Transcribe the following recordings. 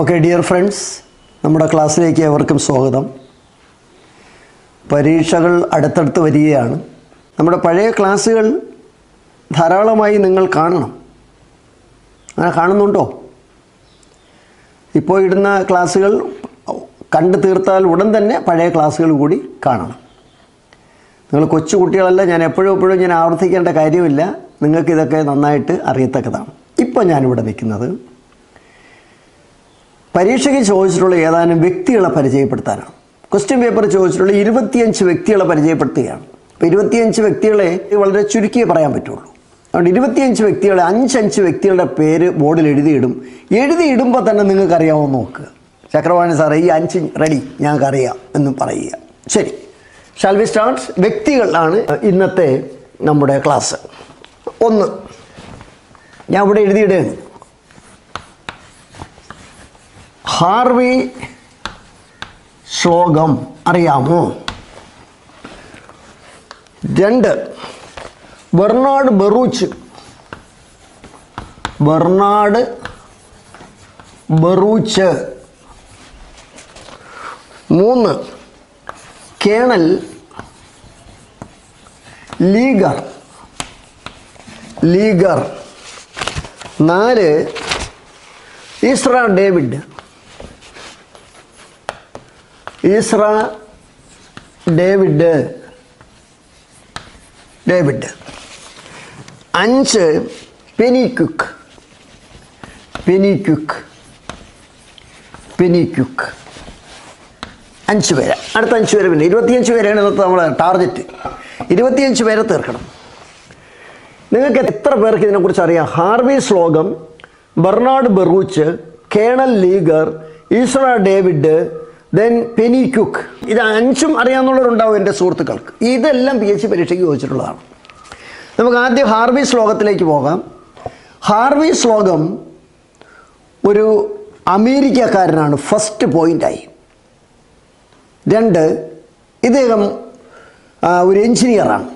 Okay dear friends നമ്മുടെ ക്ലാസ്സിലേക്ക് ഏവർക്കും സ്വാഗതം. പരീക്ഷകൾ അടുത്തടുത്ത് വരികയാണ്. നമ്മുടെ പഴയ ക്ലാസ്സുകൾ ധാരാളമായി നിങ്ങൾ കാണണം. അങ്ങനെ കാണുന്നുണ്ടോ? ഇപ്പോൾ ഇടുന്ന ക്ലാസ്സുകൾ കണ്ടു തീർത്താൽ ഉടൻ തന്നെ പഴയ ക്ലാസ്സുകൾ കൂടി കാണണം. നിങ്ങൾ കൊച്ചു കുട്ടികളല്ല ഞാൻ എപ്പോഴും എപ്പോഴും ഞാൻ ആവർത്തിക്കേണ്ട കാര്യമില്ല. നിങ്ങൾക്കിതൊക്കെ നന്നായിട്ട് അറിയത്തക്കതാണ്. ഇപ്പോൾ ഞാനിവിടെ നിൽക്കുന്നത് പരീക്ഷയ്ക്ക് ചോദിച്ചിട്ടുള്ള ഏതാനും വ്യക്തികളെ പരിചയപ്പെടുത്താനാണ്. ക്വസ്റ്റ്യൻ പേപ്പർ ചോദിച്ചിട്ടുള്ള ഇരുപത്തിയഞ്ച് വ്യക്തികളെ പരിചയപ്പെടുത്തുകയാണ്. അപ്പോൾ ഇരുപത്തിയഞ്ച് വ്യക്തികളെ വളരെ ചുരുക്കിയേ പറയാൻ പറ്റുള്ളൂ. അതുകൊണ്ട് ഇരുപത്തിയഞ്ച് വ്യക്തികളെ അഞ്ചഞ്ച് വ്യക്തികളുടെ പേര് ബോർഡിൽ എഴുതിയിടും. എഴുതിയിടുമ്പോൾ തന്നെ നിങ്ങൾക്ക് അറിയാമോ നോക്കുക. ചക്രവാണി സാറേ ഈ അഞ്ച് റെഡി ഞങ്ങൾക്കറിയാം എന്ന് പറയുക. ശരി. ഷാൽ വി സ്റ്റാർട്ട് വ്യക്തികളാണ് ഇന്നത്തെ നമ്മുടെ ക്ലാസ് ഒന്ന് ഞാൻ ഇവിടെ എഴുതിയിടുകയാണ്. ഹാർവി ശ്ലോകം അറിയാമോ? രണ്ട്. Bernard Baruch. Bernard Baruch. മൂന്ന്. Colonel Leger. ലീഗർ. നാല്. Ezra David. Ezra David David. അഞ്ച് പെനിക്യുക്ക്. പെനിക്യുക്ക്. പെനിക്യുക്ക്. അഞ്ച് പേര്. അടുത്ത അഞ്ച് പേര് പിന്നെ. ഇരുപത്തിയഞ്ച് പേരാണ് ഇന്നത്തെ നമ്മളെ ടാർഗറ്റ്. ഇരുപത്തിയഞ്ച് പേരെ തീർക്കണം. നിങ്ങൾക്ക് എത്ര പേർക്ക് ഇതിനെക്കുറിച്ച് അറിയാം? ഹാർവി ശ്ലോകം ബെർണാഡ് ബെറൂച്ച് കേണൽ ലീഗർ ഈശ്വര ഡേവിഡ് ദെൻ പെനി ക്യുക്ക് ഇത് അഞ്ചും അറിയാവുന്നവരുണ്ടാവും എന്റെ സുഹൃത്തുക്കൾക്ക്. ഇതെല്ലാം പി എച്ച് പരീക്ഷയ്ക്ക് ചോദിച്ചിട്ടുള്ളതാണ്. നമുക്ക് ആദ്യം ഹാർവി ശ്ലോകത്തിലേക്ക് പോകാം. ഹാർവി ശ്ലോകം ഒരു അമേരിക്കക്കാരനാണ് ഫസ്റ്റ് പോയിന്റായി രണ്ട് ഇദ്ദേഹം ഒരു എഞ്ചിനീയറാണ്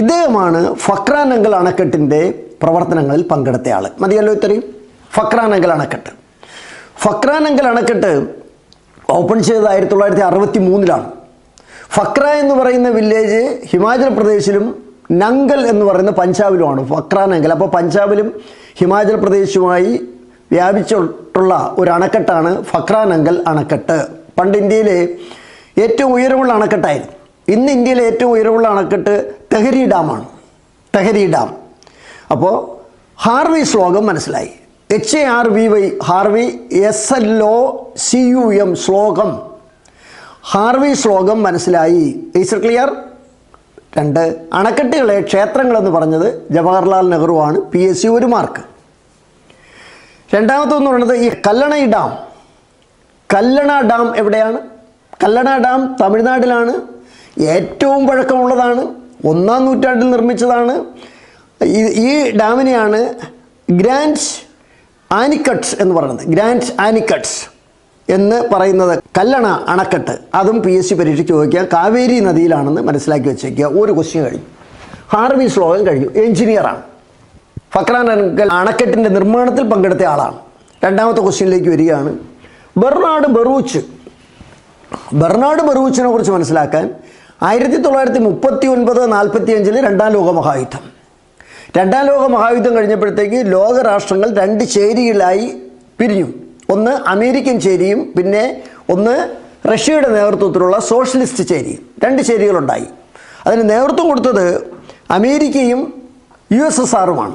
ഇദ്ദേഹമാണ് ഫക്രാനങ്കൽ അണക്കെട്ടിന്റെ പ്രവർത്തനങ്ങളിൽ പങ്കെടുത്ത ആൾ മതിയല്ലോ ഇത്രയും? ഫക്രാനങ്കൽ അണക്കെട്ട്. ഫക്രാനങ്കൽ അണക്കെട്ട് ഓപ്പൺ ചെയ്തത് ആയിരത്തി തൊള്ളായിരത്തി അറുപത്തി മൂന്നിലാണ് ഫക്ര എന്ന് പറയുന്ന വില്ലേജ് ഹിമാചൽ പ്രദേശിലും നങ്കൽ എന്ന് പറയുന്ന പഞ്ചാബിലുമാണ് ഫക്രാനങ്കൽ. അപ്പോൾ പഞ്ചാബിലും ഹിമാചൽ പ്രദേശുമായി വ്യാപിച്ചിട്ടുള്ള ഒരു അണക്കെട്ടാണ് ഫക്രാനങ്കൽ അണക്കെട്ട്. പണ്ട് ഇന്ത്യയിലെ ഏറ്റവും ഉയരമുള്ള അണക്കെട്ടായിരുന്നു. ഇന്ന് ഇന്ത്യയിലെ ഏറ്റവും ഉയരമുള്ള അണക്കെട്ട് തെഹരി ഡാമാണ്. തെഹരി ഡാം. അപ്പോൾ ഹാർവി ശ്ലോകം മനസ്സിലായി. H A R V Y Harvey S L O C U M Slocum. Harvey Slocum മനസ്സിലായി. ഈസ് ക്ലിയർ രണ്ട്. അണക്കെട്ടുകളെ ക്ഷേത്രങ്ങളെന്ന് പറഞ്ഞത് ജവഹർലാൽ നെഹ്റു ആണ്. പി എസ് സി ഒരു മാർക്ക് രണ്ടാമത്തെ എന്ന് പറയുന്നത് ഈ കല്ലണ ഡാം. കല്ലണ ഡാം എവിടെയാണ്? കല്ലണ ഡാം തമിഴ്നാട്ടിലാണ്. ഏറ്റവും പഴക്കമുള്ളതാണ്. ഒന്നാം നൂറ്റാണ്ടിൽ നിർമ്മിച്ചതാണ്. ഈ ഡാമിനെയാണ് ഗ്രാൻഡ് ആനിക്കട്ട്സ് എന്ന് പറയുന്നത്. ഗ്രാൻഡ് ആനിക്കട്ട്സ് എന്ന് പറയുന്നത് കല്ലണ അണക്കെട്ട്. അതും പി എസ് സി പരീക്ഷയ്ക്ക് ചോദിക്കുക കാവേരി നദിയിലാണെന്ന് മനസ്സിലാക്കി വെച്ചേക്കുക. ഒരു ക്വസ്റ്റ്യൻ കഴിഞ്ഞു. ഹാർവി ശ്ലോകം കഴിഞ്ഞു. എഞ്ചിനീയറാണ് ഫക്രാൻ അണക്കൽ അണക്കെട്ടിന്റെ നിർമ്മാണത്തിൽ പങ്കെടുത്ത ആളാണ്. രണ്ടാമത്തെ ക്വസ്റ്റ്യനിലേക്ക് വരികയാണ്. Bernard Baruch. ബെർണാഡ് ബെറൂച്ചിനെ കുറിച്ച് മനസ്സിലാക്കാൻ ആയിരത്തി തൊള്ളായിരത്തി മുപ്പത്തി ഒൻപത് നാൽപ്പത്തി അഞ്ചിൽ രണ്ടാം ലോക മഹായുദ്ധം. രണ്ടാം ലോക മഹായുദ്ധം കഴിഞ്ഞപ്പോഴത്തേക്ക് ലോകരാഷ്ട്രങ്ങൾ രണ്ട് ചേരികളായി പിരിഞ്ഞു. ഒന്ന് അമേരിക്കൻ ചേരിയും പിന്നെ ഒന്ന് റഷ്യയുടെ നേതൃത്വത്തിലുള്ള സോഷ്യലിസ്റ്റ് ചേരിയും. രണ്ട് ചേരികളുണ്ടായി. അതിന് നേതൃത്വം കൊടുത്തത് അമേരിക്കയും യു എസ് എസ് ആറുമാണ്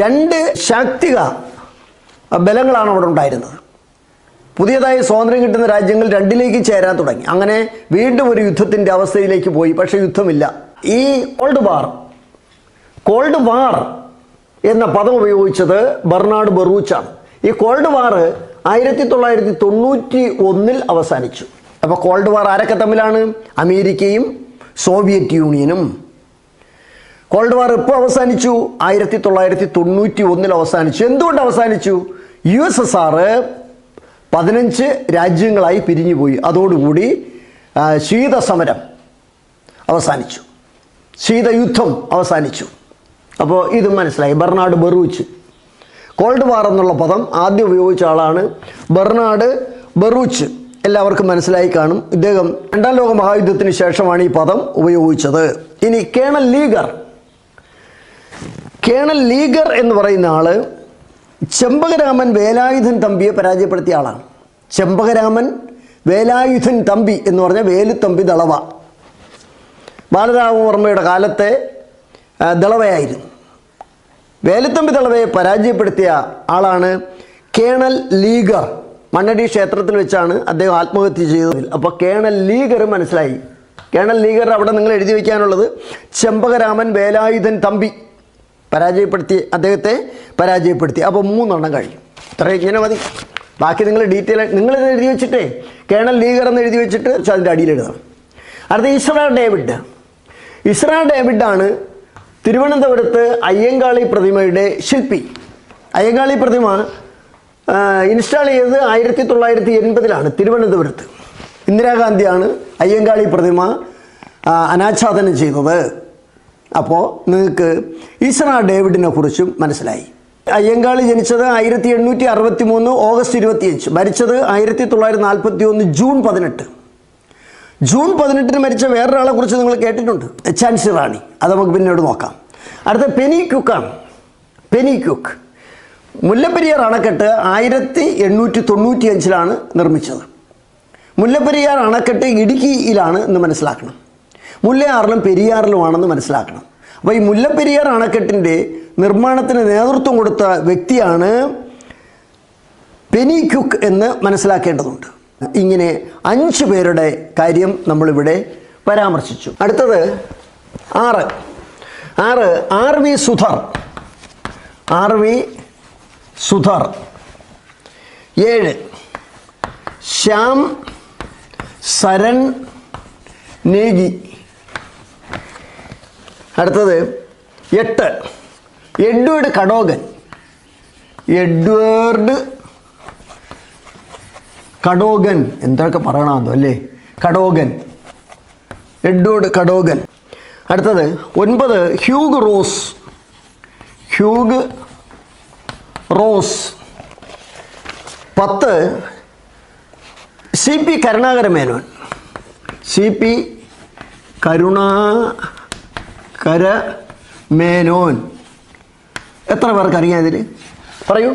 രണ്ട് ശാക്തിക ബലങ്ങളാണ് അവിടെ ഉണ്ടായിരുന്നത്. പുതിയതായി സ്വാതന്ത്ര്യം കിട്ടുന്ന രാജ്യങ്ങൾ രണ്ടിലേക്ക് ചേരാൻ തുടങ്ങി. അങ്ങനെ വീണ്ടും ഒരു യുദ്ധത്തിന്റെ അവസ്ഥയിലേക്ക് പോയി പക്ഷേ യുദ്ധമില്ല. ഈ ഓൾഡ് വാർ കോൾഡ് വാർ എന്ന പദം ഉപയോഗിച്ചത് ബെർണാഡ് ബെറൂച്ചാണ്. ഈ കോൾഡ് വാർ ആയിരത്തി തൊള്ളായിരത്തി തൊണ്ണൂറ്റി ഒന്നിൽ അവസാനിച്ചു. അപ്പോൾ കോൾഡ് വാർ ആരൊക്കെ തമ്മിലാണ്? അമേരിക്കയും സോവിയറ്റ് യൂണിയനും. കോൾഡ് വാർ ഇപ്പോൾ അവസാനിച്ചു. ആയിരത്തി തൊള്ളായിരത്തി തൊണ്ണൂറ്റി ഒന്നിൽ അവസാനിച്ചു. എന്തുകൊണ്ട് അവസാനിച്ചു? യു എസ് എസ് ആറ് പതിനഞ്ച് രാജ്യങ്ങളായി പിരിഞ്ഞുപോയി. അതോടുകൂടി ശീതസമരം അവസാനിച്ചു. ശീതയുദ്ധം അവസാനിച്ചു. അപ്പോൾ ഇത് മനസ്സിലായി. Bernard Baruch. കോൾഡ് വാർ എന്നുള്ള പദം ആദ്യം ഉപയോഗിച്ച ആളാണ് ബെർണാഡ് ബെറൂച്ച്. എല്ലാവർക്കും മനസ്സിലായി കാണും. ഇദ്ദേഹം രണ്ടാം ലോക മഹായുദ്ധത്തിന് ശേഷമാണ് ഈ പദം ഉപയോഗിച്ചത്. ഇനി കേണൽ ലീഗർ. കേണൽ ലീഗർ എന്ന് പറയുന്ന ആൾ ചെമ്പകരാമൻ വേലായുധൻ തമ്പിയെ പരാജയപ്പെടുത്തിയ ആളാണ്. ചെമ്പകരാമൻ വേലായുധൻ തമ്പി എന്ന് പറഞ്ഞ വേലുത്തമ്പി ദളവ. ബാലരാമവർമ്മയുടെ കാലത്തെ ദളവയായിരുന്നു. വേലുത്തമ്പി ദളവയെ പരാജയപ്പെടുത്തിയ ആളാണ് കേണൽ ലീഗർ. മണ്ണടി ക്ഷേത്രത്തിൽ വെച്ചാണ് അദ്ദേഹം ആത്മഹത്യ ചെയ്തത് അപ്പോൾ കേണൽ ലീഗർ മനസ്സിലായി. കേണൽ ലീഗർ അവിടെ നിങ്ങൾ എഴുതി വയ്ക്കാനുള്ളത് ചെമ്പകരാമൻ വേലായുധൻ തമ്പി പരാജയപ്പെടുത്തി അദ്ദേഹത്തെ പരാജയപ്പെടുത്തി. അപ്പോൾ മൂന്നെണ്ണം കഴിയും ഇത്ര ഇങ്ങനെ മതി. ബാക്കി നിങ്ങൾ ഡീറ്റെയിൽ നിങ്ങളിത് എഴുതി വെച്ചിട്ടേ കേണൽ ലീഗർ എന്ന് എഴുതി വെച്ചിട്ട് അതിന്റെ അടിയിൽ എഴുതണം. അടുത്ത ഇസ്രാ ഡേവിഡ്. ഇസ്രാ ഡേവിഡാണ് തിരുവനന്തപുരത്ത് അയ്യങ്കാളി പ്രതിമയുടെ ശില്പി. അയ്യങ്കാളി പ്രതിമ ഇൻസ്റ്റാൾ ചെയ്തത് ആയിരത്തി തൊള്ളായിരത്തി എൺപതിലാണ് തിരുവനന്തപുരത്ത്. ഇന്ദിരാഗാന്ധിയാണ് അയ്യങ്കാളി പ്രതിമ അനാച്ഛാദനം ചെയ്തത്. അപ്പോൾ നിങ്ങൾക്ക് ഈശ്വര ഡേവിഡിനെ കുറിച്ചും മനസ്സിലായി. അയ്യങ്കാളി ജനിച്ചത് ആയിരത്തി എണ്ണൂറ്റി അറുപത്തി മൂന്ന് ഓഗസ്റ്റ് ഇരുപത്തിയഞ്ച് മരിച്ചത് ആയിരത്തി തൊള്ളായിരത്തി നാൽപ്പത്തി ഒന്ന് ജൂൺ പതിനെട്ട്. ജൂൺ പതിനെട്ടിന് മരിച്ച വേറൊരാളെ കുറിച്ച് നിങ്ങൾ കേട്ടിട്ടുണ്ട്. ചാൻസി റാണി. അത് നമുക്ക് പിന്നീട് നോക്കാം. അടുത്ത പെനി ക്യുക്കാണ് പെനി ക്യുക്ക്. മുല്ലപ്പെരിയാർ അണക്കെട്ട് ആയിരത്തി എണ്ണൂറ്റി തൊണ്ണൂറ്റി അഞ്ചിലാണ് നിർമ്മിച്ചത്. മുല്ലപ്പെരിയാർ അണക്കെട്ട് ഇടുക്കിയിലാണ് എന്ന് മനസ്സിലാക്കണം. മുല്ലയാറിലും പെരിയാറിലുമാണെന്ന് മനസ്സിലാക്കണം. അപ്പോൾ ഈ മുല്ലപ്പെരിയാർ അണക്കെട്ടിന്റെ നിർമ്മാണത്തിന് നേതൃത്വം കൊടുത്ത വ്യക്തിയാണ് പെനി ക്യുക്ക് എന്ന് മനസ്സിലാക്കേണ്ടതുണ്ട്. ഇങ്ങനെ അഞ്ച് പേരുടെ കാര്യം നമ്മളിവിടെ പരാമർശിച്ചു. അടുത്തത് ആറ്. ആറ് R V Sudhar. R V Sudhar. ഏഴ്. ശ്യാം സരൺ നേഗി. അടുത്തത് എട്ട്. Edward Cadogan. Edward Cadogan. എന്തൊക്കെ പറയണമെന്നോ അല്ലേ? കടോഗൻ. Edward Cadogan. അടുത്തത് ഒൻപത് ഹ്യൂഗ് റോസ്. Hugh Rose. പത്ത് C P Karunakara Menon C P Karunakara Menon എത്ര പേർക്ക് അറിയാം ഇതിൽ പറയൂ.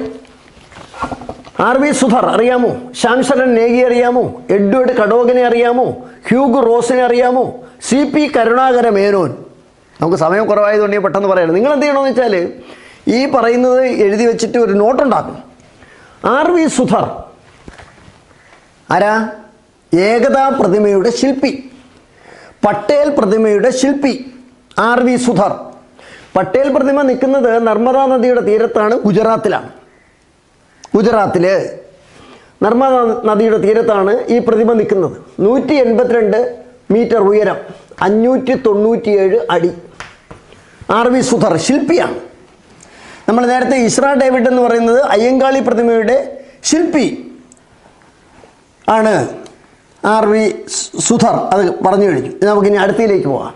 ആർ വി സുധർ അറിയാമോ? ശാംശരൻ നേഗി അറിയാമോ? എഡ്വേർഡ് കടോഗനെ അറിയാമോ? ഹ്യൂഗ് റോസിനെ അറിയാമോ? C P Karunakara Menon. നമുക്ക് സമയം കുറവായതുകൊണ്ട് പെട്ടെന്ന് പറയാം നിങ്ങൾ എന്ത് ചെയ്യണമെന്ന് വെച്ചാൽ ഈ പറയുന്നത് എഴുതി വെച്ചിട്ട് ഒരു നോട്ടുണ്ടാക്കും. ആർ വി സുധർ ആരാ? ഏകതാ പ്രതിമയുടെ ശില്പി. പട്ടേൽ പ്രതിമയുടെ ശില്പി ആർ വി സുധർ. പട്ടേൽ പ്രതിമ നിൽക്കുന്നത് നർമ്മദാ നദിയുടെ തീരത്താണ് ഗുജറാത്തിലാണ്. ഗുജറാത്തിൽ നർമ്മദ നദിയുടെ തീരത്താണ് ഈ പ്രതിമ നിൽക്കുന്നത്. നൂറ്റി എൺപത്തിരണ്ട് മീറ്റർ ഉയരം അഞ്ഞൂറ്റി തൊണ്ണൂറ്റിയേഴ് അടി. ആർ വി സുധർ ശില്പിയാണ്. നമ്മൾ നേരത്തെ ഇസ്ര ഡേവിഡ് എന്ന് പറയുന്നത് അയ്യങ്കാളി പ്രതിമയുടെ ശില്പി ആണ് ആർ വി സുധർ. അത് പറഞ്ഞു കഴിഞ്ഞു. നമുക്കിനി അടുത്തയിലേക്ക് പോകാം.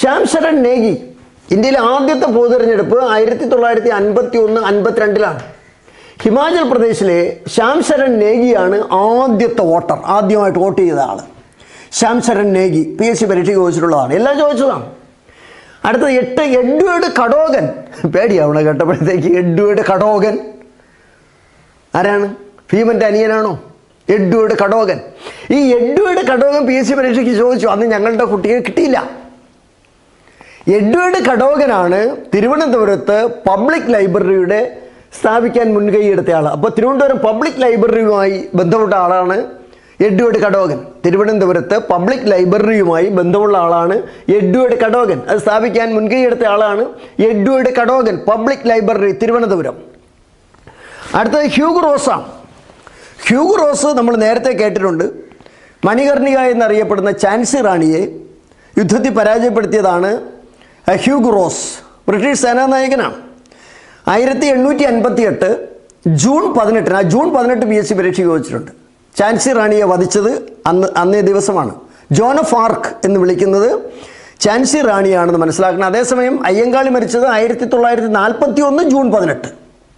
ശ്യാം ശരൺ നേഗി ഇന്ത്യയിലെ ആദ്യത്തെ പൊതുതെരഞ്ഞെടുപ്പ് ആയിരത്തി തൊള്ളായിരത്തി അൻപത്തി ഒന്ന് അൻപത്തിരണ്ടിലാണ്. ഹിമാചൽ പ്രദേശിലെ ശ്യാം ശരൺ നേഗിയാണ് ആദ്യത്തെ വോട്ടർ ആദ്യമായിട്ട് വോട്ട് ചെയ്ത ആൾ Shyam Saran Negi P S C പരീക്ഷയ്ക്ക് ചോദിച്ചിട്ടുള്ളതാണ്. എല്ലാം ചോദിച്ചതാണ്. അടുത്തത് എട്ട് എഡ്വേർഡ് കടോഗൻ പേടിയാവണം കേട്ടപ്പോഴത്തേക്ക് എഡ്വേർഡ് കടോഗൻ ആരാണ്? ഭീമന്റെ അനിയനാണോ? എഡ്വേർഡ് കടോഗൻ ഈ Edward Cadogan P S C പരീക്ഷയ്ക്ക് ചോദിച്ചു. അന്ന് ഞങ്ങളുടെ കുട്ടിയെ കിട്ടിയില്ല. എഡ്വേർഡ് കടോഗനാണ് തിരുവനന്തപുരത്ത് പബ്ലിക് ലൈബ്രറിയുടെ സ്ഥാപിക്കാൻ മുൻകൈയെടുത്ത ആൾ അപ്പോൾ തിരുവനന്തപുരം പബ്ലിക് ലൈബ്രറിയുമായി ബന്ധപ്പെട്ട ആളാണ് എഡ്വേർഡ് കടോകൻ തിരുവനന്തപുരത്ത് പബ്ലിക് ലൈബ്രറിയുമായി ബന്ധമുള്ള ആളാണ് എഡ്വേർഡ് കടോകൻ അത് സ്ഥാപിക്കാൻ മുൻകൈയെടുത്ത ആളാണ് Edward Cadogan public library Thiruvananthapuram. അടുത്തത് ഹ്യൂഗ് റോസാണ് ഹ്യൂഗ് റോസ് നമ്മൾ നേരത്തെ കേട്ടിട്ടുണ്ട്. മണികർണിക എന്നറിയപ്പെടുന്ന ചാൻസി റാണിയെ യുദ്ധത്തിൽ പരാജയപ്പെടുത്തിയതാണ് ഹ്യൂഗ് റോസ്. ബ്രിട്ടീഷ് സേനാനായകനാണ്. ആയിരത്തി എണ്ണൂറ്റി അൻപത്തി എട്ട് ജൂൺ പതിനെട്ടിന് ആ ജൂൺ പതിനെട്ട് പി എസ് സി പരീക്ഷ ചോദിച്ചിട്ടുണ്ട്. ചാൻസി റാണിയെ വധിച്ചത് അന്ന് അന്നേ ദിവസമാണ്. ജോൺ ഓഫ് ആർക്ക് എന്ന് വിളിക്കുന്നത് ചാൻസി റാണിയാണെന്ന് മനസ്സിലാക്കണം. അതേസമയം അയ്യങ്കാളി മരിച്ചത് ആയിരത്തി തൊള്ളായിരത്തി നാൽപ്പത്തി ഒന്ന് ജൂൺ പതിനെട്ട്.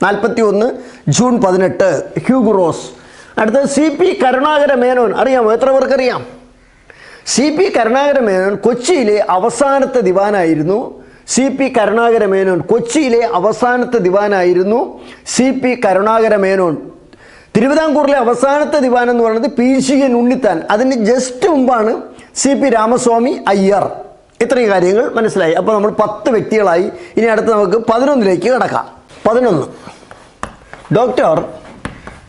നാൽപ്പത്തി ഒന്ന് ജൂൺ പതിനെട്ട് ഹ്യൂഗുറോസ് അടുത്തത് സി പി കരുണാകര മേനോൻ അറിയാമോ? എത്ര പേർക്കറിയാം? സി പി കരുണാകര മേനോൻ കൊച്ചിയിലെ അവസാനത്തെ ദിവാനായിരുന്നു. സി പി കരുണാകര മേനോൻ കൊച്ചിയിലെ അവസാനത്തെ ദിവാനായിരുന്നു സി പി കരുണാകര മേനോൻ തിരുവിതാംകൂറിലെ അവസാനത്തെ ദിവാൻ എന്ന് പറയുന്നത് പി സി എൻ ഉണ്ണിത്താൻ. അതിന് ജസ്റ്റ് മുമ്പാണ് സി പി രാമസ്വാമി അയ്യർ. ഇത്രയും കാര്യങ്ങൾ മനസ്സിലായി. അപ്പോൾ നമ്മൾ പത്ത് വ്യക്തികളായി. ഇനി അടുത്ത് നമുക്ക് പതിനൊന്നിലേക്ക് കിടക്കാം. പതിനൊന്ന്. Doctor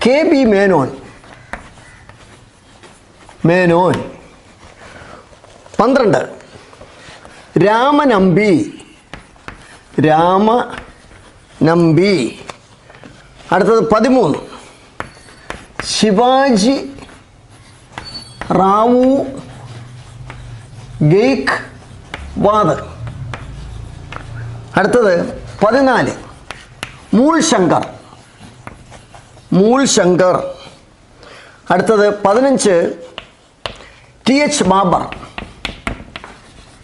K B Menon. Menon. പന്ത്രണ്ട്. രാമനമ്പി രാമനമ്പി അടുത്തത് പതിമൂന്ന്. ശിവാജി റാവു ഗെയ്ക്ക് വാദ് അടുത്തത് പതിനാല്. മൂൾ ശങ്കർ മൂൾ ശങ്കർ അടുത്തത് പതിനഞ്ച്. T H Baber.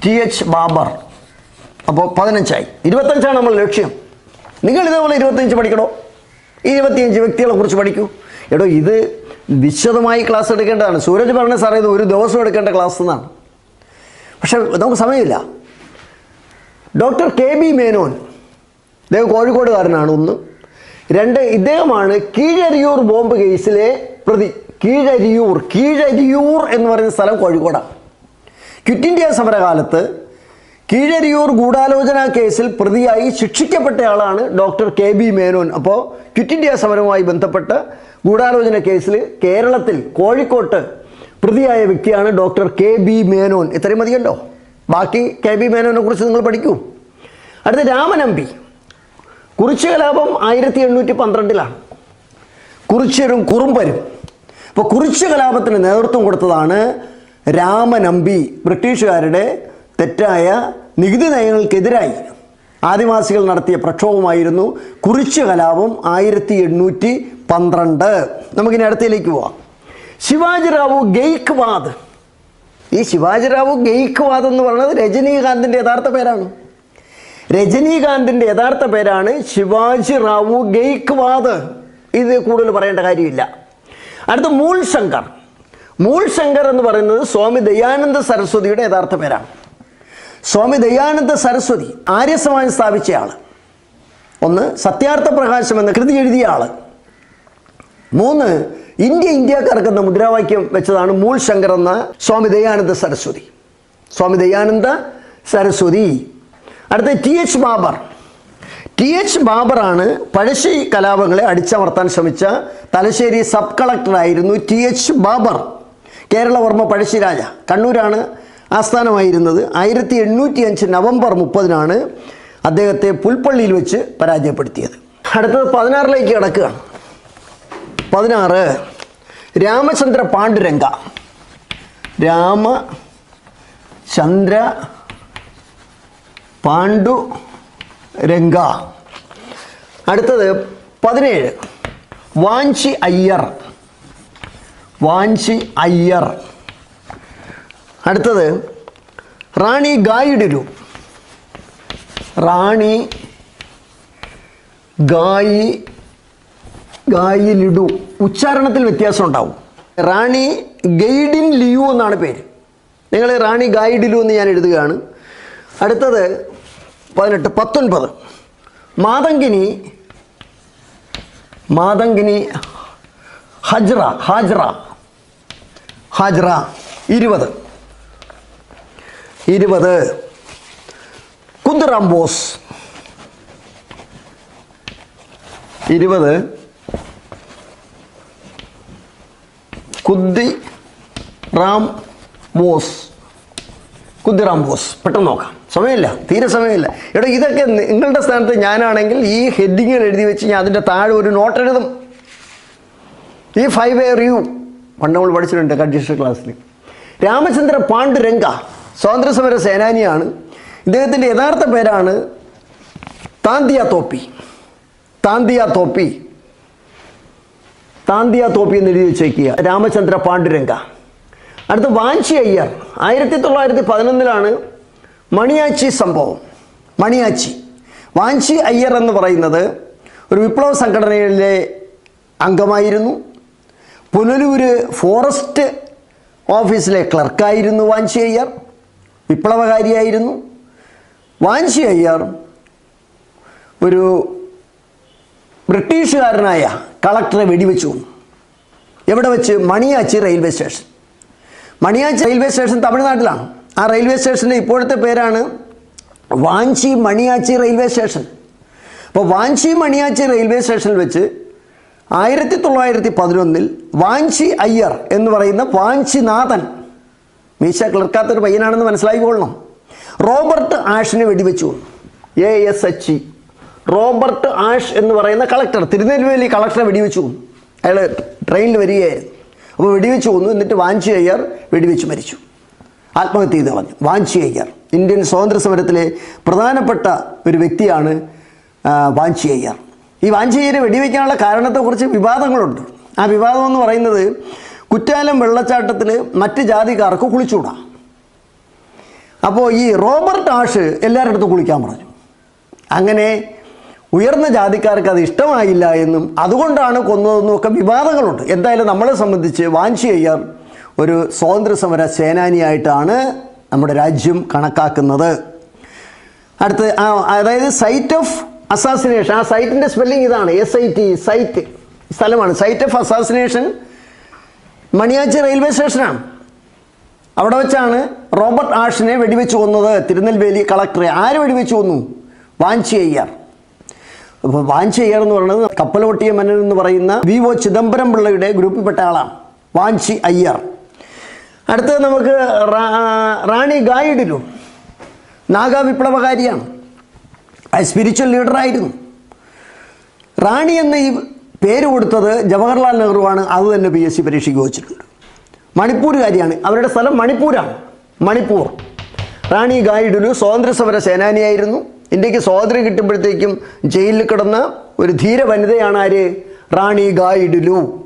T H Baber. അപ്പോൾ പതിനഞ്ചായി. ഇരുപത്തഞ്ചാണ് നമ്മൾ ലക്ഷ്യം. നിങ്ങൾ ഇതേപോലെ ഇരുപത്തഞ്ച് പഠിക്കണോ? ഇരുപത്തിയഞ്ച് വ്യക്തികളെ കുറിച്ച് പഠിക്കൂ. എടോ ഇത് വിശദമായി ക്ലാസ് എടുക്കേണ്ടതാണ്. സൂരജ് പറഞ്ഞ സാറേ ഇത് ഒരു ദിവസം എടുക്കേണ്ട ക്ലാസ് എന്നാണ്. പക്ഷെ നമുക്ക് സമയമില്ല. ഡോക്ടർ കെ ബി മേനോൻ ഇദ്ദേഹം കോഴിക്കോടുകാരനാണ് ഒന്ന്. രണ്ട് ഇദ്ദേഹമാണ് കീഴരിയൂർ ബോംബ് കേസിലെ പ്രതി. കീഴരിയൂർ കീഴരിയൂർ എന്ന് പറയുന്ന സ്ഥലം കോഴിക്കോടാണ്. ക്വിറ്റ് ഇന്ത്യ സമരകാലത്ത് കീഴരിയൂർ ഗൂഢാലോചന കേസിൽ പ്രതിയായി ശിക്ഷിക്കപ്പെട്ടയാളാണ് ഡോക്ടർ കെ ബി മേനോൻ. അപ്പോൾ ക്വിറ്റ് ഇന്ത്യ സമരവുമായി ബന്ധപ്പെട്ട് ഗൂഢാലോചന കേസിൽ കേരളത്തിൽ കോഴിക്കോട്ട് പ്രതിയായ വ്യക്തിയാണ് ഡോക്ടർ കെ ബി മേനോൻ. ഇത്രയും മതിയല്ലോ? ബാക്കി കെ ബി മേനോനെ കുറിച്ച് നിങ്ങൾ പഠിക്കൂ. അടുത്ത രാമനമ്പി കുറിച്ച് കലാപം ആയിരത്തി എണ്ണൂറ്റി പന്ത്രണ്ടിലാണ് കുറിച്യരും കുറുമ്പരും. അപ്പോൾ കുറിച്ച് കലാപത്തിന് നേതൃത്വം കൊടുത്തതാണ് രാമനമ്പി ബ്രിട്ടീഷുകാരുടെ തെറ്റായ നികുതി നയങ്ങൾക്കെതിരായി ആദിവാസികൾ നടത്തിയ പ്രക്ഷോഭമായിരുന്നു കുറിച്ച് കലാപം ആയിരത്തി എണ്ണൂറ്റി പന്ത്രണ്ട്. നമുക്കിനി അടുത്തയിലേക്ക് പോവാം. ശിവാജിറാവു ഗെയ്ക്വാദ് ഈ ശിവാജിറാവു ഗെയ്ക്വാദ് എന്ന് പറയുന്നത് രജനീകാന്തിന്റെ യഥാർത്ഥ പേരാണ്. രജനീകാന്തിന്റെ യഥാർത്ഥ പേരാണ് ശിവാജിറാവു ഗെയ്ക്വാദ് ഇത് കൂടുതൽ പറയേണ്ട കാര്യമില്ല. അടുത്ത മൂൾ ശങ്കർ മൂൾ ശങ്കർ എന്ന് പറയുന്നത് സ്വാമി ദയാനന്ദ സരസ്വതിയുടെ യഥാർത്ഥ പേരാണ്. സ്വാമി ദയാനന്ദ സരസ്വതി ആര്യസമാജം സ്ഥാപിച്ച ആൾ ഒന്ന് സത്യാർത്ഥ പ്രകാശം എന്ന കൃതി എഴുതിയ ആൾ മൂന്ന് ഇന്ത്യ ഇന്ത്യക്കാർക്ക് എന്ന മുദ്രാവാക്യം വെച്ചതാണ് മൂൾ ശങ്കർ എന്ന സ്വാമി ദയാനന്ദ സരസ്വതി. സ്വാമി ദയാനന്ദ സരസ്വതി. അടുത്ത T H Baber. T H ബാബറാണ് Pazhassi കലാപങ്ങളെ അടിച്ചമർത്താൻ ശ്രമിച്ച Thalassery sub കളക്ടറായിരുന്നു T H Baber. Keralavarma Pazhassiraja. കണ്ണൂരാണ് ആസ്ഥാനമായിരുന്നത് ആയിരത്തി എണ്ണൂറ്റി അഞ്ച് നവംബർ മുപ്പതിനാണ് അദ്ദേഹത്തെ പുൽപ്പള്ളിയിൽ വെച്ച് പരാജയപ്പെടുത്തിയത്. അടുത്തത് പതിനാറിലേക്ക് കിടക്കുകയാണ് പതിനാറ്. രാമചന്ദ്ര പാണ്ഡുരംഗ. രാമചന്ദ്ര പാണ്ഡു രംഗ അടുത്തത് പതിനേഴ്. വാഞ്ചി അയ്യർ. വാഞ്ചി അയ്യർ. അടുത്തത് റാണി ഗായിഡിലു റാണി ഗായി ഗായിലിഡു ഉച്ചാരണത്തിൽ വ്യത്യാസം ഉണ്ടാവും. റാണി ഗൈഡിൻ ലിയു എന്നാണ് പേര്. നിങ്ങൾ റാണി ഗായിഡിലു എന്ന് ഞാൻ എഴുതുകയാണ്. അടുത്തത് പതിനെട്ട് പത്തൊൻപത്. മാതങ്കിനി മാതങ്കിനി ഹജ്ര ഹാജ്ര ഹാജ്ര ഇരുപത്. ഇരുപത്. കുന്ദറാം ബോസ്. ഇരുപത്. കുന്തി റാം ബോസ്. കുന്തിറാം ബോസ്. പെട്ടെന്ന് നോക്കാം. സമയമില്ല. തീരെ സമയമില്ല. എടാ ഇതൊക്കെ നിങ്ങളുടെ സ്ഥാനത്ത് ഞാനാണെങ്കിൽ ഈ ഹെഡിങ്ങിൽ എഴുതി വെച്ച് ഞാൻ അതിന്റെ താഴെ ഒരു നോട്ട് എഴുതും. ഈ ഫൈവ് എ റിയൂ പണ്ട് നമ്മൾ പഠിച്ചിട്ടുണ്ട് കൺഡീഷണൽ ക്ലാസ്സിൽ. രാമചന്ദ്ര പാണ്ഡുരംഗ. സ്വാതന്ത്ര്യസമര സേനാനിയാണ്. ഇദ്ദേഹത്തിന്റെ യഥാർത്ഥ പേരാണ് താന്തിയ തോപ്പി. താന്തിയ തോപ്പി. താന്തിയ തോപ്പി എന്ന് എഴുതി വെച്ചേക്കുക. രാമചന്ദ്ര പാണ്ഡുരംഗ. അടുത്ത വാഞ്ചി അയ്യർ. ആയിരത്തി തൊള്ളായിരത്തി പതിനൊന്നിലാണ് മണിയാച്ചി സംഭവം. മണിയാച്ചി. വാഞ്ചി അയ്യർ എന്ന് പറയുന്നത് ഒരു വിപ്ലവ സംഘടനയിലെ അംഗമായിരുന്നു. പുനലൂര് ഫോറസ്റ്റ് ഓഫീസിലെ ക്ലർക്കായിരുന്നു വാഞ്ചി അയ്യർ. വിപ്ലവകാരിയായിരുന്നു. വാഞ്ചി അയ്യർ ഒരു ബ്രിട്ടീഷുകാരനായ കളക്ടറെ വെടിവെച്ചു. എവിടെ വെച്ച്? Maniyachi railway station. Maniyachi railway station തമിഴ്നാട്ടിലാണ്. ആ റെയിൽവേ സ്റ്റേഷന്റെ ഇപ്പോഴത്തെ പേരാണ് വാഞ്ചി മണിയാച്ചി റെയിൽവേ സ്റ്റേഷൻ. അപ്പോൾ വാഞ്ചി മണിയാച്ചി റെയിൽവേ സ്റ്റേഷനിൽ വെച്ച് ആയിരത്തി തൊള്ളായിരത്തി പതിനൊന്നിൽ വാഞ്ചി അയ്യർ എന്ന് പറയുന്ന വാഞ്ചിനാഥൻ മീശ ക്ലർക്കാത്തൊരു പയ്യനാണെന്ന് മനസ്സിലായി കൊള്ളണം. റോബർട്ട് ആഷിനെ വെടിവെച്ചു. A S H Robert Ashe എന്ന് പറയുന്ന കളക്ടർ തിരുനെൽവേലി കളക്ടറെ വെടിവെച്ചു. അയാൾ ട്രെയിനിൽ വരികയായിരുന്നു. അപ്പോൾ വെടിവെച്ച് കൊന്നു എന്നിട്ട് വാഞ്ചി അയ്യർ വെടിവെച്ച് മരിച്ചു. ആത്മഹത്യ ചെയ്ത് കളഞ്ഞു. വാഞ്ചി അയ്യർ. ഇന്ത്യൻ സ്വാതന്ത്ര്യ സമരത്തിലെ പ്രധാനപ്പെട്ട ഒരു വ്യക്തിയാണ് വാഞ്ചി അയ്യർ. ഈ വാഞ്ചി അയ്യരെ വെടിവെക്കാനുള്ള കാരണത്തെക്കുറിച്ച് വിവാദങ്ങളുണ്ട്. ആ വിവാദം എന്ന് പറയുന്നത് കുറ്റാലം വെള്ളച്ചാട്ടത്തിൽ മറ്റ് ജാതിക്കാർക്ക് കുളിച്ചുകൂടാ അപ്പോൾ ഈ റോബർട്ട് ആഷ് എല്ലാവരുടെ അടുത്തും കുളിക്കാൻ പറഞ്ഞു. അങ്ങനെ ഉയർന്ന ജാതിക്കാർക്ക് അത് ഇഷ്ടമായില്ല എന്നും അതുകൊണ്ടാണ് കൊന്നതെന്നും ഒക്കെ വിവാദങ്ങളുണ്ട്. എന്തായാലും നമ്മളെ സംബന്ധിച്ച് വാഞ്ചി അയ്യർ ഒരു സ്വാതന്ത്ര്യ സമര സേനാനിയായിട്ടാണ് നമ്മുടെ രാജ്യം കണക്കാക്കുന്നത്. അടുത്ത് അതായത് സൈറ്റ് ഓഫ് അസാസിനേഷൻ ആ സൈറ്റിന്റെ സ്പെല്ലിംഗ് ഇതാണ്. എസ് ഐ ടി സൈറ്റ് സ്ഥലമാണ്. Site of assassination Maniyachi railway സ്റ്റേഷനാണ്. അവിടെ വെച്ചാണ് റോബർട്ട് ആഷിനെ വെടിവെച്ച് കൊന്നത് തിരുനെൽവേലി കളക്ടറെ. ആര് വെടിവെച്ച് കൊന്നു? വാഞ്ചി അയ്യർ. അപ്പോൾ വാഞ്ചി അയ്യർ എന്ന് പറയുന്നത് കപ്പലോട്ടിയ മന്നൻ എന്ന് പറയുന്ന വി ഒ ചിദംബരം പിള്ളയുടെ ഗ്രൂപ്പിൽപ്പെട്ട ആളാണ്. വാഞ്ചി അയ്യർ. അടുത്തത് നമുക്ക് റാണി ഗായിഡിലു നാഗ വിപ്ലവകാരിയാണ് സ്പിരിച്വൽ ലീഡറായിരുന്നു റാണി എന്ന ഈ പേര് കൊടുത്തത് ജവഹർലാൽ നെഹ്റുവാണ്. അത് തന്നെ പി എസ് സി പരീക്ഷയ്ക്ക് വെച്ചിട്ടുണ്ട്. മണിപ്പൂരുകാരിയാണ് അവരുടെ സ്ഥലം മണിപ്പൂരാണ്. മണിപ്പൂർ. റാണി ഗായിഡുലു സ്വാതന്ത്ര്യ സമര സേനാനിയായിരുന്നു. ഇന്ത്യയ്ക്ക് സ്വാതന്ത്ര്യം കിട്ടുമ്പോഴത്തേക്കും ജയിലിൽ കിടന്ന ഒരു ധീര വനിതയാണ് ആര്? റാണി ഗായിഡുലു.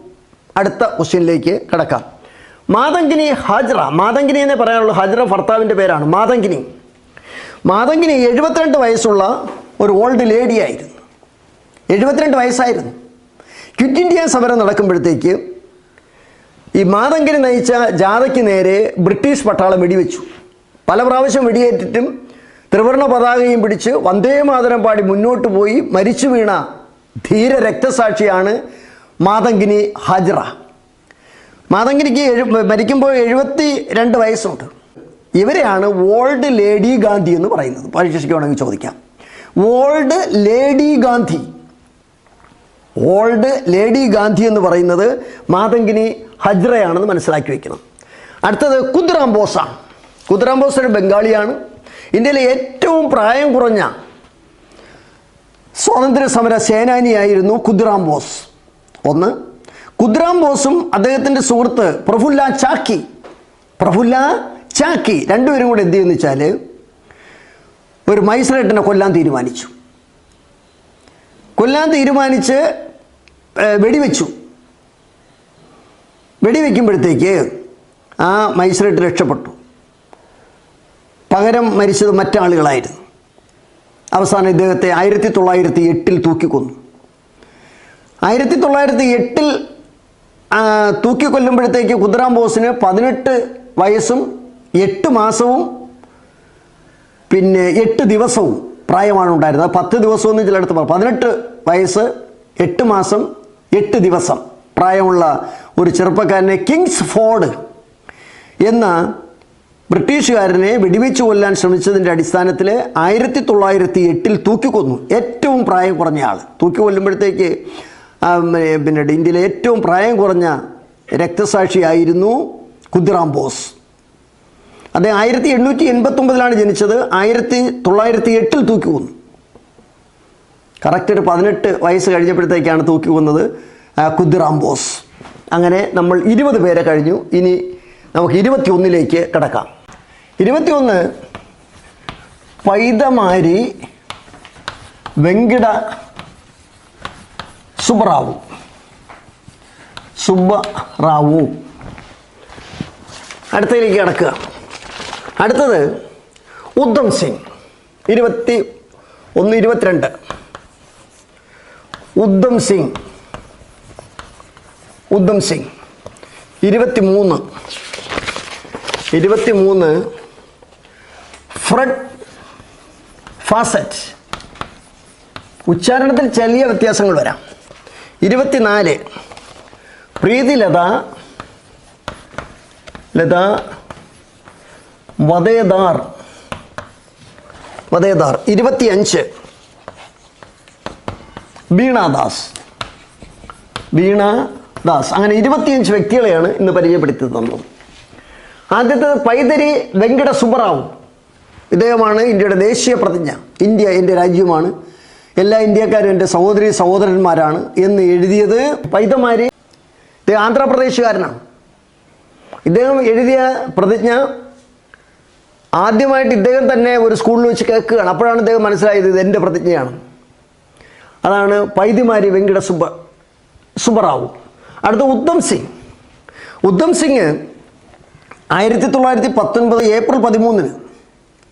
അടുത്ത ക്വസ്റ്റ്യനിലേക്ക് കിടക്കാം. മാതങ്കിനി ഹാജ്ര മാതങ്കിനി എന്നേ പറയാനുള്ളൂ. ഹാജ്ര ഭർത്താവിന്റെ പേരാണ്. മാതങ്കിനി. മാതങ്കിനി എഴുപത്തിരണ്ട് വയസ്സുള്ള ഒരു ഓൾഡ് ലേഡിയായിരുന്നു എഴുപത്തിരണ്ട് വയസ്സായിരുന്നു. ക്വിറ്റ് ഇന്ത്യ സമരം നടക്കുമ്പോഴത്തേക്ക് ഈ മാതങ്കരി നയിച്ച ജാഥയ്ക്ക് നേരെ ബ്രിട്ടീഷ് പട്ടാളം വെടിവെച്ചു. പല പ്രാവശ്യം വെടിയേറ്റിട്ടും ത്രിവർണ പതാകയും പിടിച്ച് വന്ദേ മാതരം പാടി മുന്നോട്ട് പോയി മരിച്ചു വീണ ധീര രക്തസാക്ഷിയാണ് മാതങ്കിനി ഹാജിറ. മാതങ്കിനിക്ക് എഴു മരിക്കുമ്പോൾ എഴുപത്തി രണ്ട് വയസ്സുണ്ട്. ഇവരെയാണ് ഓൾഡ് ലേഡി ഗാന്ധി എന്ന് പറയുന്നത്. പരീക്ഷയ്ക്ക് വേണമെങ്കിൽ ചോദിക്കാം. Old lady Gandhi old lady Gandhi എന്ന് പറയുന്നത് മാതങ്കിനി ഹജ്രയാണെന്ന് മനസ്സിലാക്കി വെക്കണം. അടുത്തത് കുദ്റാം ബോസാണ് കുദ്റാം ബോസ് ഒരു ബംഗാളിയാണ്. ഇന്ത്യയിലെ ഏറ്റവും പ്രായം കുറഞ്ഞ സ്വാതന്ത്ര്യ സമര സേനാനിയായിരുന്നു കുദ്റാം ബോസ്. ഒന്ന് കുദ്റാം ബോസും അദ്ദേഹത്തിന്റെ സുഹൃത്ത് പ്രഫുല്ല ചാക്കി. പ്രഫുല്ല ചാക്കി രണ്ടുപേരും കൂടെ എന്ത് ചെയ്യുമെന്ന് വെച്ചാൽ ഒരു മൈസറേട്ടിനെ കൊല്ലാൻ തീരുമാനിച്ചു. കൊല്ലാൻ തീരുമാനിച്ച് വെടിവെച്ചു. വെടിവെക്കുമ്പോഴത്തേക്ക് ആ മൈസറേറ്റ് രക്ഷപ്പെട്ടു. പകരം മരിച്ചത് മറ്റാളുകളായിരുന്നു. അവസാനം ഇദ്ദേഹത്തെ ആയിരത്തി തൊള്ളായിരത്തി എട്ടിൽ തൂക്കിക്കൊന്നു. ആയിരത്തി തൊള്ളായിരത്തി എട്ടിൽ തൂക്കിക്കൊല്ലുമ്പോഴത്തേക്ക് കുതിരാം ബോസിന് പതിനെട്ട് വയസ്സും എട്ട് മാസവും പിന്നെ എട്ട് ദിവസവും പ്രായമാണ് ഉണ്ടായിരുന്നത് പത്ത് ദിവസമൊന്നും ചിലയിടത്ത് പറഞ്ഞു. പതിനെട്ട് വയസ്സ് എട്ട് മാസം എട്ട് ദിവസം പ്രായമുള്ള ഒരു ചെറുപ്പക്കാരനെ കിങ്സ് ഫോർഡ് എന്ന ബ്രിട്ടീഷുകാരനെ വെടിവെച്ച് കൊല്ലാൻ ശ്രമിച്ചതിന്റെ അടിസ്ഥാനത്തിൽ ആയിരത്തി തൊള്ളായിരത്തി എട്ടിൽ തൂക്കിക്കൊന്നു. ഏറ്റവും പ്രായം കുറഞ്ഞ ആൾ തൂക്കി കൊല്ലുമ്പോഴത്തേക്ക് പിന്നെ ഇന്ത്യയിലെ ഏറ്റവും പ്രായം കുറഞ്ഞ രക്തസാക്ഷിയായിരുന്നു കുദ്റാം ബോസ്. അദ്ദേഹം ആയിരത്തി എണ്ണൂറ്റി എൺപത്തൊമ്പതിലാണ് ജനിച്ചത്. ആയിരത്തി തൊള്ളായിരത്തി എട്ടിൽ തൂക്കി കൊന്നു കറക്റ്റ് ഒരു പതിനെട്ട് വയസ്സ് കഴിഞ്ഞപ്പോഴത്തേക്കാണ് തൂക്കി കൊന്നത് കുദ്റാം ബോസ് അങ്ങനെ നമ്മൾ ഇരുപത് പേരെ കഴിഞ്ഞു. ഇനി നമുക്ക് ഇരുപത്തിയൊന്നിലേക്ക് കിടക്കാം. ഇരുപത്തിയൊന്ന് പൈതമാരി വെങ്കിട സുബ്രാവു. സുബ്ബറാവു അടുത്തതിലേക്ക് കിടക്കുക. അടുത്തത് ഉദ്ധം സിംഗ്. ഇരുപത്തി ഒന്ന് ഇരുപത്തിരണ്ട്. ഉദ്ധം സിംഗ്. ഉദ്ധം സിംഗ്. ഇരുപത്തി മൂന്ന് ഇരുപത്തി മൂന്ന് ഫ്രഡ് ഫാസറ്റ്. ഉച്ചാരണത്തിൽ ചെറിയ വ്യത്യാസങ്ങൾ വരാം. ഇരുപത്തിനാല്. പ്രീതി ലത ലത വതേദാർ വതേദാർ ഇരുപത്തിയഞ്ച്. വീണാദാസ് വീണ ദാസ്. അങ്ങനെ ഇരുപത്തിയഞ്ച് വ്യക്തികളെയാണ് ഇന്ന് പരിചയപ്പെടുത്തി തന്നത് ആദ്യത്തെ പൈതരി വെങ്കട സുബ്ബറാവു. ഇദ്ദേഹമാണ് ഇന്ത്യയുടെ ദേശീയ പ്രതിജ്ഞ. ഇന്ത്യ എന്റെ രാജ്യമാണ് എല്ലാ ഇന്ത്യക്കാരും എന്റെ സഹോദരി സഹോദരന്മാരാണ് എന്ന് എഴുതിയത് പൈതമാരി. ഇദ്ദേഹം ആന്ധ്രാപ്രദേശുകാരനാണ്. ഇദ്ദേഹം എഴുതിയ പ്രതിജ്ഞ ആദ്യമായിട്ട് ഇദ്ദേഹം തന്നെ ഒരു സ്കൂളിൽ വെച്ച് കേൾക്കുകയാണ്. അപ്പോഴാണ് ഇദ്ദേഹം മനസ്സിലായത് ഇത് എന്റെ പ്രതിജ്ഞയാണ്. അതാണ് പൈതിമാരി വെങ്കിട സുബ്ബ സുബ്ബറാവു. അടുത്ത ഉദ്ധം സിംഗ്. ഉദ്ധം സിംഗ് ആയിരത്തി തൊള്ളായിരത്തി പത്തൊൻപത് ഏപ്രിൽ പതിമൂന്നിന്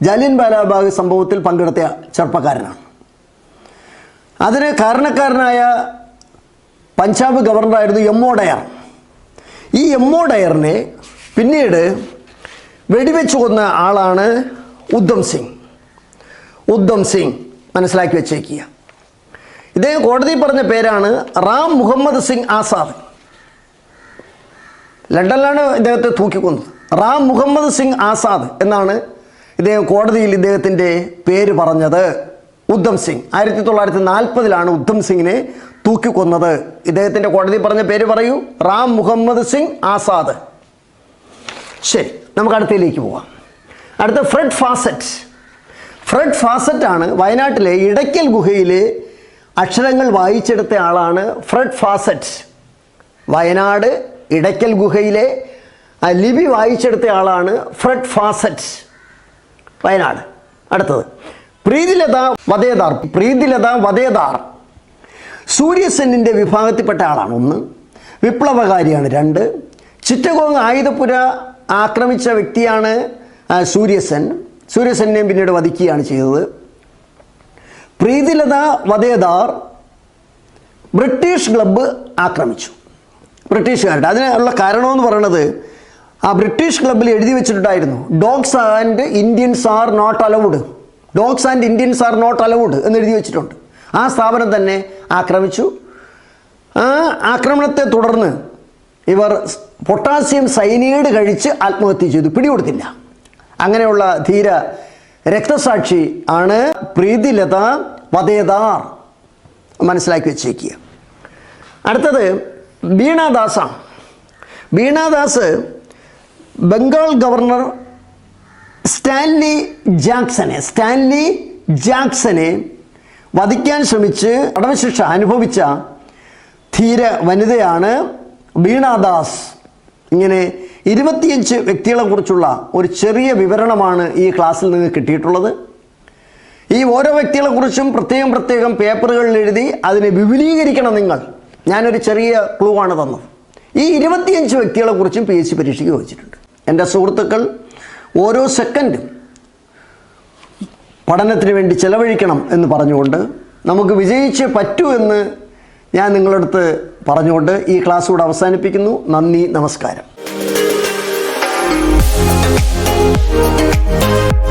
ജാലിയൻ ബാലാബാഗ് സംഭവത്തിൽ പങ്കെടുത്ത ചെറുപ്പക്കാരനാണ്. അതിന് കാരണക്കാരനായ പഞ്ചാബ് ഗവർണറായിരുന്നു എം ഒ ഡയർ. ഈ എം ഒ ഡയറിനെ പിന്നീട് വെടിവെച്ച് കൊന്ന ആളാണ് ഉദ്ധം സിംഗ്. ഉദ്ധം സിംഗ് മനസ്സിലാക്കി വെച്ചേക്കുക. ഇദ്ദേഹം കോടതി പറഞ്ഞ പേരാണ് റാം മുഹമ്മദ് സിംഗ് ആസാദ്. ലണ്ടനിലാണ് ഇദ്ദേഹത്തെ തൂക്കിക്കൊന്നത് റാം മുഹമ്മദ് സിംഗ് ആസാദ് എന്നാണ് ഇദ്ദേഹം കോടതിയിൽ ഇദ്ദേഹത്തിന്റെ പേര് പറഞ്ഞത്. ഉദ്ധം സിംഗ്. ആയിരത്തി തൊള്ളായിരത്തി നാൽപ്പതിലാണ് ഉദ്ധം സിംഗിനെ തൂക്കിക്കൊന്നത്. ഇദ്ദേഹത്തിന്റെ കോടതി പറഞ്ഞ പേര് പറയൂ. റാം മുഹമ്മദ് സിംഗ് ആസാദ്. ശരി നമുക്ക് അടുത്തയിലേക്ക് പോവാം. അടുത്ത ഫ്രെഡ് ഫാസറ്റ്. ഫ്രെഡ് ഫാസറ്റ് ആണ് വയനാട്ടിലെ ഇടയ്ക്കൽ ഗുഹയിൽ അക്ഷരങ്ങൾ വായിച്ചെടുത്ത ആളാണ് ഫ്രെഡ് ഫാസറ്റ്. വയനാട് ഇടയ്ക്കൽ ഗുഹയിലെ ലിപി വായിച്ചെടുത്ത ആളാണ് ഫ്രെഡ് ഫാസറ്റ്. വയനാട്. അടുത്തത്. പ്രീതിലത വതേദാർ പ്രീതിലത വതേദാർ സൂര്യസെന്നിന്റെ വിഭാഗത്തിൽപ്പെട്ട ആളാണ് ഒന്ന്. വിപ്ലവകാരിയാണ് രണ്ട്. ചിറ്റഗോങ് ആയുധപുര ആക്രമിച്ച വ്യക്തിയാണ് സൂര്യസെൻ. സൂര്യസെന്നെയും പിന്നീട് വധിക്കുകയാണ് ചെയ്തത്. പ്രീതിലത വധയദാർ ബ്രിട്ടീഷ് ക്ലബ്ബ് ആക്രമിച്ചു. ബ്രിട്ടീഷുകാരുടെ. അതിനുള്ള കാരണമെന്ന് പറയുന്നത് ആ ബ്രിട്ടീഷ് ക്ലബ്ബിൽ എഴുതി വെച്ചിട്ടുണ്ടായിരുന്നു dogs and Indians are not allowed dogs and Indians are not allowed എന്ന് എഴുതി വെച്ചിട്ടുണ്ട്. ആ സ്ഥാപനം തന്നെ ആക്രമിച്ചു. ആ ആക്രമണത്തെ തുടർന്ന് ഇവർ പൊട്ടാസ്യം സൈനൈഡ് കഴിച്ച് ആത്മഹത്യ ചെയ്തു. പിടികൊടുത്തില്ല. അങ്ങനെയുള്ള ധീര രക്തസാക്ഷി ആണ് പ്രീതിലത വതേദാർ മനസ്സിലാക്കി വെച്ചേക്കുക. അടുത്തത് വീണാദാസാണ് വീണാദാസ് ബംഗാൾ ഗവർണർ സ്റ്റാൻലി ജാക്സനെ സ്റ്റാൻലി ജാക്സനെ വധിക്കാൻ ശ്രമിച്ച് അടവശിക്ഷ അനുഭവിച്ച ധീര വനിതയാണ് വീണാദാസ്. ഇങ്ങനെ ഇരുപത്തിയഞ്ച് വ്യക്തികളെ കുറിച്ചുള്ള ഒരു ചെറിയ വിവരണമാണ് ഈ ക്ലാസ്സിൽ നിന്ന് കിട്ടിയിട്ടുള്ളത്. ഈ ഓരോ വ്യക്തികളെ കുറിച്ചും പ്രത്യേകം പ്രത്യേകം പേപ്പറുകളിൽ എഴുതി അതിനെ വിപുലീകരിക്കണം നിങ്ങൾ. ഞാനൊരു ചെറിയ ക്ലൂ ആണ് തന്നത്. ഈ ഇരുപത്തിയഞ്ച് വ്യക്തികളെ കുറിച്ചും പി സി പരീക്ഷയ്ക്ക് ചോദിച്ചിട്ടുണ്ട്. എന്റെ സുഹൃത്തുക്കൾ ഓരോ സെക്കൻഡും പഠനത്തിന് വേണ്ടി ചെലവഴിക്കണം എന്ന് പറഞ്ഞുകൊണ്ട് നമുക്ക് വിജയിച്ച് പറ്റൂ എന്ന് ഞാൻ നിങ്ങളടുത്ത് പറഞ്ഞുകൊണ്ട് ഈ ക്ലാസ് കൂടെ അവസാനിപ്പിക്കുന്നു. നന്ദി നമസ്കാരം. Thank you.